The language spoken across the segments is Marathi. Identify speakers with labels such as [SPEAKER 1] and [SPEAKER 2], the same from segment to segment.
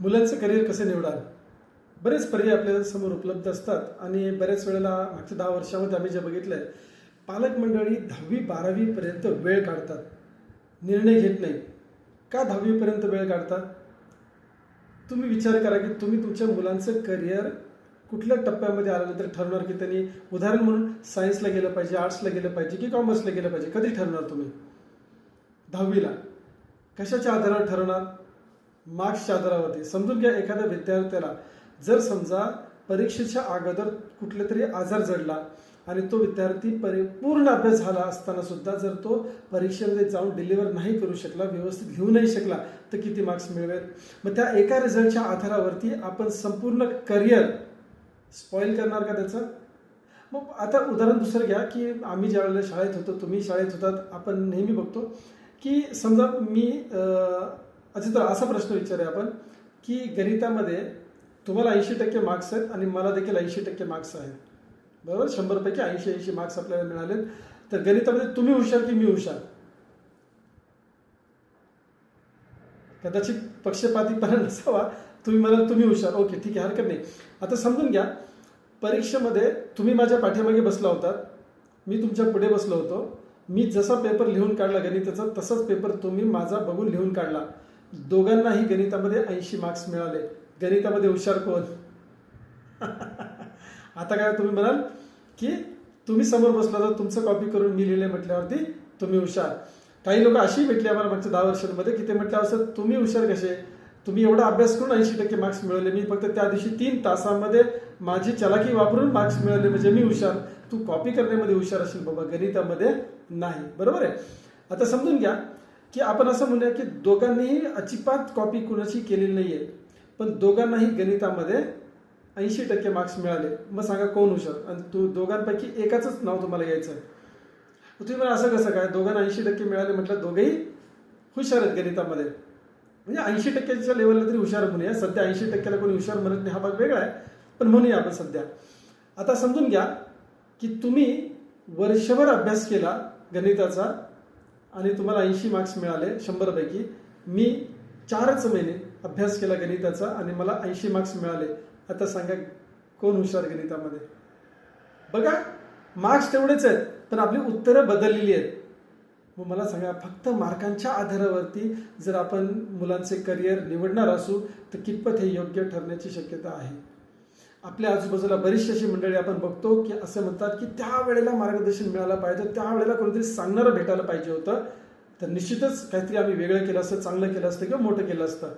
[SPEAKER 1] मुलांचं करिअर कसं निवडाल? बरेच पर्याय आपल्यासमोर उपलब्ध असतात आणि बऱ्याच वेळेला मागच्या दहा वर्षामध्ये आम्ही जे बघितलंय पालक मंडळी दहावी बारावीपर्यंत वेळ काढतात. निर्णय घेत नाही का दहावीपर्यंत वेळ काढतात? तुम्ही विचार करा की तुम्ही तुमच्या मुलांचं करिअर कुठल्या टप्प्यामध्ये आल्यानंतर ठरवणार की त्यांनी उदाहरण म्हणून सायन्सला गेलं पाहिजे आर्ट्सला गेलं पाहिजे की कॉमर्सला गेलं पाहिजे? कधी ठरणार तुम्ही? दहावीला. कशाच्या आधारावर ठरवणार? मार्क्सच्या आधारावरती समजून घ्या एखाद्या विद्यार्थ्याला. जर समजा परीक्षेच्या अगोदर कुठले तरी आजार जडला आणि तो विद्यार्थी परि पूर्ण अभ्यास झाला असताना सुद्धा जर तो परीक्षेमध्ये जाऊन डिलिव्हर नाही करू शकला व्यवस्थित घेऊ नाही शकला तर किती मार्क्स मिळवेल मग त्या एका रिझल्टच्या आधारावरती आपण संपूर्ण करिअर स्पॉईल करणार का त्याचं? मग आता उदाहरण दुसरं घ्या की आम्ही ज्या वेळेला शाळेत होतो तुम्ही शाळेत होतात आपण नेहमी बघतो की समजा मी अच्छा तर असा प्रश्न विचारूया आपण की गणितामध्ये तुम्हाला ऐंशी टक्के मार्क्स आहेत आणि मला देखील ऐंशी टक्के मार्क्स आहेत. बरोबर? शंभरपैकी ऐंशी ऐंशी मार्क्स आपल्याला मिळाले तर गणितामध्ये तुम्ही हुशार की मी हुशार? कदाचित पक्षपातीपणा नसावा तुम्ही म्हणाल तुम्ही हुशार. ओके ठीक आहे हरकत नाही. आता समजून घ्या परीक्षेमध्ये तुम्ही माझ्या पाठीमागे बसला होता. मी तुमच्यापुढे बसलो होतो. मी जसा पेपर लिहून काढला गणिताचा तसाच पेपर तुम्ही माझा बघून लिहून काढला. दोघांनाही गणितामध्ये ऐंशी मार्क्स मिळाले. गणितामध्ये हुशार कोण? आता काय तुम्ही म्हणाल की तुम्ही समोर बसला तर तुमचं कॉपी करून मी लिहिले म्हटल्यावरती तुम्ही हुशार. काही लोक अशी भेटली आम्हाला मागच्या दहा वर्षांमध्ये की ते म्हटलं असं तुम्ही हुशार कसे? तुम्ही एवढा अभ्यास करून ऐंशी टक्के मार्क्स मिळवले. मी फक्त त्या दिवशी तीन तासामध्ये माझी चलाकी वापरून मार्क्स मिळवले. म्हणजे मी हुशार. तू कॉपी करण्यामध्ये हुशार असेल बाबा. गणितामध्ये नाही. बरोबर आहे? आता समजून घ्या. की आपण असं म्हणूया की दोघांनीही अजिबात कॉपी कुणाची केलेली नाहीये. पण दोघांनाही गणितामध्ये ऐंशी टक्के मार्क्स मिळाले. मग सांगा कोण हुशार? आणि तू दोघांपैकी एकाच नाव तुम्हाला घ्यायचं आहे. तुम्ही मला असं कसं काय? दोघांना ऐंशी टक्के मिळाले म्हटलं दोघेही हुशार आहेत गणितामध्ये. म्हणजे ऐंशी टक्क्याच्या लेवलला तरी हुशार म्हणूया सध्या ऐंशी टक्क्याला कोणी हुशार म्हणत नाही हा भाग वेगळा आहे. पण म्हणूया आपण सध्या. आता समजून घ्या की तुम्ही वर्षभर अभ्यास केला गणिताचा आणि तुम्हाला ऐंशी मार्क्स मिळाले शंभरपैकी. मी चारच महिने अभ्यास केला गणिताचा आणि मला ऐंशी मार्क्स मिळाले. आता सांगा कोण हुशार गणितामध्ये? बघा मार्क्स तेवढेच आहेत पण आपली उत्तरं बदललेली आहेत. मग मला सांगा फक्त मार्कांच्या आधारावरती जर आपण मुलांचे करिअर निवडणार असू तर कितपत हे योग्य ठरण्याची शक्यता आहे? आपल्या आजूबाजूला बरीचशी अशी मंडळी आपण बघतो की असं म्हणतात की त्या वेळेला मार्गदर्शन मिळालं पाहिजे त्यावेळेला कोणीतरी सांगणारं भेटायला पाहिजे होतं. तर निश्चितच काहीतरी आम्ही वेगळं केलं असतं चांगलं केलं असतं किंवा मोठं केलं असतं.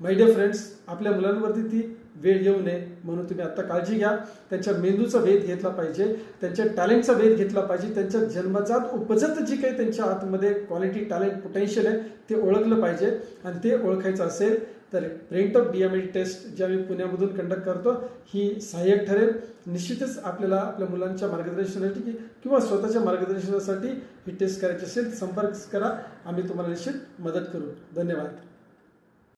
[SPEAKER 1] माय डिअर फ्रेंड्स आपल्या मुलांवरती ती वेळ येऊ नये म्हणून तुम्ही आत्ता काळजी घ्या. त्यांच्या मेंदूचा वेध घेतला पाहिजे त्यांच्या टॅलेंटचा वेध घेतला पाहिजे त्यांच्या जन्मजात उपजत जी काही त्यांच्या आतमध्ये क्वालिटी टॅलेंट पोटेन्शियल आहे ते ओळखलं पाहिजे. आणि ते ओळखायचं असेल तर प्रिंट ऑफ डी टेस्ट जी आम्ही पुण्यामधून कंडक्ट करतो ही सहाय्यक ठरेल. निश्चितच आपल्याला आपल्या मुलांच्या मार्गदर्शनासाठी किंवा स्वतःच्या मार्गदर्शनासाठी ही टेस्ट करायची असेल संपर्क करा. आम्ही तुम्हाला निश्चित मदत करू. धन्यवाद.